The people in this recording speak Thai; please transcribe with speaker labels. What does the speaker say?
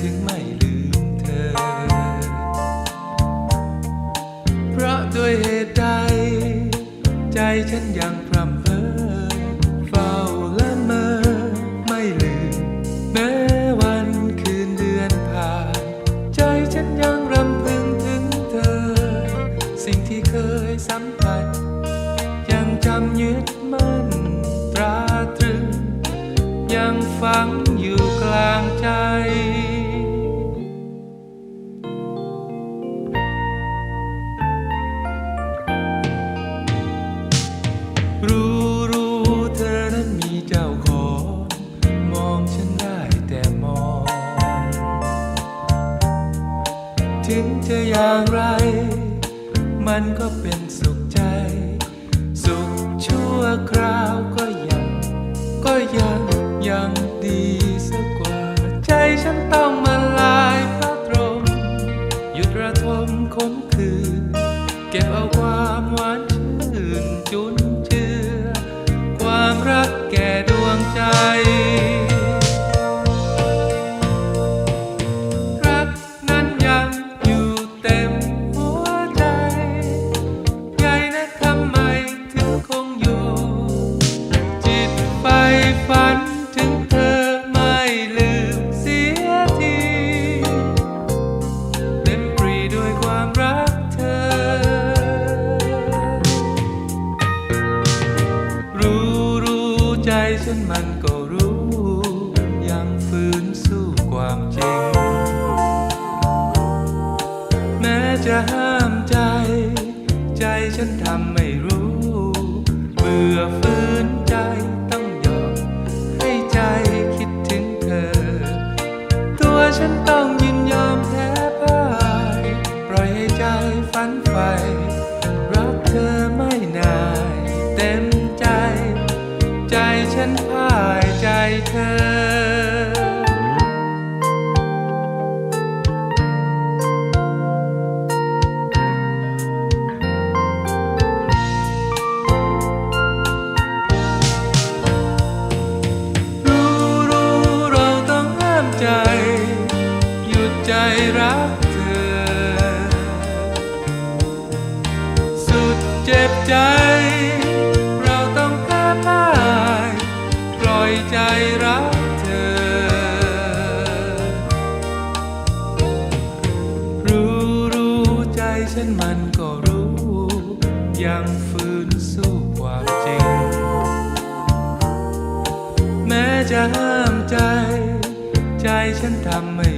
Speaker 1: ถึงไม่ลืมเธอ เพราะด้วยเหตุใด ใจฉันยังพร่ำเพ้อเฝ้าละเมอไม่ลืมแม้วันคืนเดือนผ่าน ใจฉันยังรำพึงถึงเธอ สิ่งที่เคยสัมผัส ยังจำยึดมั่นตราตรึง ยังฟัง ถึงจะอย่างไร มันก็เป็นสุขใจ สุขชั่วคราวก็ยัง ก็ยังยังดีสักกว่า ใจฉันต้องมาลายพระตรงหยุดระทมขมขืน เก็บเอาความหวานชื่นจุนเจือ ความรักแก่ดวงใจ ฉันมันก็รู้ ยังฝืนสู้ความจริง แม้จะห้ามใจ ใจฉันทำไม่รู้ เบื่อฝืนใจต้องยอมให้ใจคิดถึงเธอ ตัวฉันต้อง ฉันพ่ายใจเธอ ฉันมันก็รู้ ยังฝืนสู้ความจริง แม้จะห้ามใจ ใจฉันทำไม่